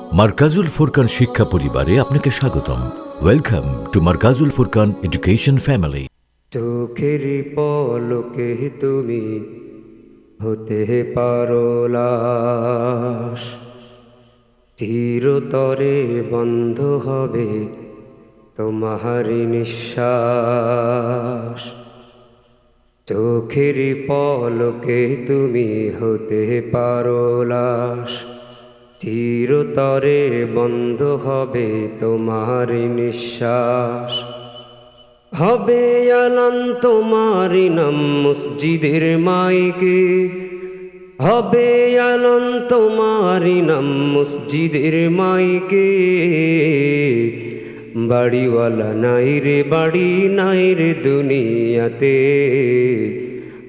মার্কাজুল ফুরকান শিক্ষা পরিবারে আপনাকে স্বাগতম। Welcome to Markazul Furqan education family চোখের পলকে তুমি হতে পারো চিরতরে বন্ধ হবে তোমার নিঃশ্বাস। চোখের পলকে তুমি হতে পারো লাশ। চিরতরে বন্ধ হবে তোমার নিঃশ্বাস। হবে আলান তোমারি নাম মসজিদের মাইকে। হবে আলান তোমারি নাম মসজিদের মাইকে। বাড়িওয়ালা নাই রে, বাড়ি নাই রে দুনিয়াতে।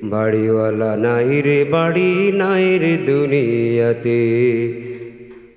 বাড়িওয়ালা নাই রে, বাড়ি নাই রে দুনিয়াতে।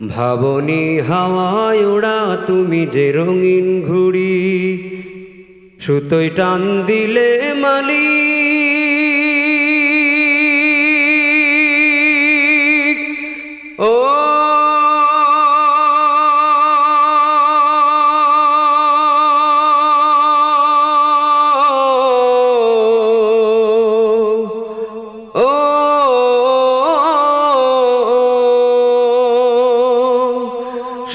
ভাবনি হাওয়ায় ওড়া তুমি যে রঙিন ঘুড়ি সুতোয় টান দিলে মালি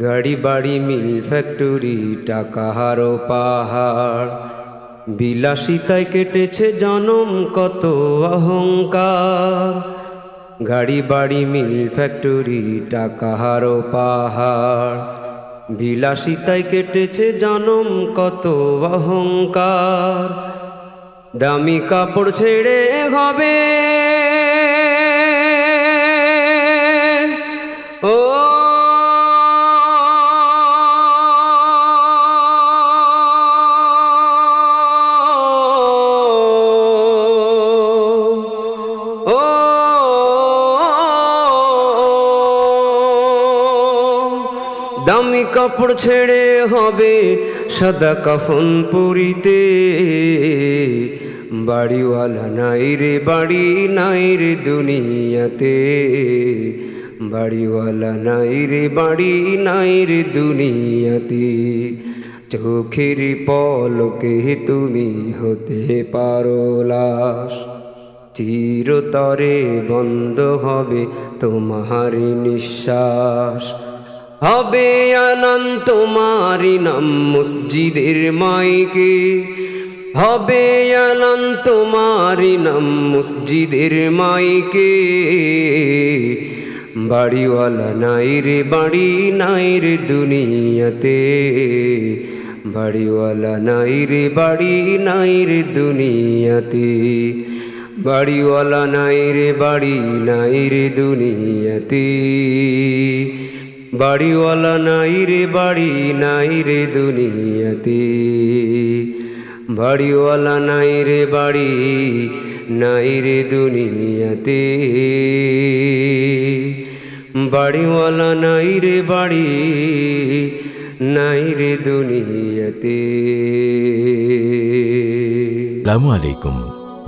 গাড়ি, বাড়ি, মিল, ফ্যাক্টরি, টাকা, হারো পাহাড়। বিলাসিতায় কেটেছে জনম কত অহংকার। গাড়ি, বাড়ি, মিল, ফ্যাক্টরি, টাকা, হারো পাহাড়। বিলাসিতায় কেটেছে জনম কত অহংকার। দামি কাপড় ছেড়ে হবে দামি কাপড় ছেড়ে হবে সাদা কাফন পরিতে। বাড়িওয়ালা নাই রে, বাড়ি নাই রে দুনিয়াতে। বাড়িওয়ালা নাই রে, বাড়ি নাই রে দুনিয়াতে। চোখের পলকে তুমি হতে পারো লাশ। চিরতরে বন্ধ হবে তোমার নিঃশ্বাস। হবে আনন্দ তোমারি নাম মসজিদের মাইকে। হবে আনন্দ তোমারি নাম মসজিদের মাইকে। বাড়িওয়ালা নাই রে, বাড়ি নাই রে দুনিয়াতে। বাড়িওয়ালা নাই রে, বাড়ি নাই রে দুনিয়াতে। বাড়িওয়ালা নাই রে, বাড়ি নাই রে দুনিয়াতে। বাড়িওয়ালা নাই রে, বাড়ি নাই রে দুনিয়াতে। বাড়িওয়ালা নাই রে, বাড়ি নাই রে দুনিয়াতে। বাড়িওয়ালা নাই রে, বাড়ি নাই রে দুনিয়াতে। আসসালামু আলাইকুম।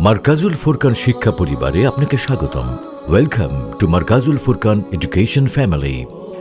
মার্কাজুল ফুরকান শিক্ষা পরিবারে আপনাকে স্বাগতম। Welcome to Markazul Furqan education family.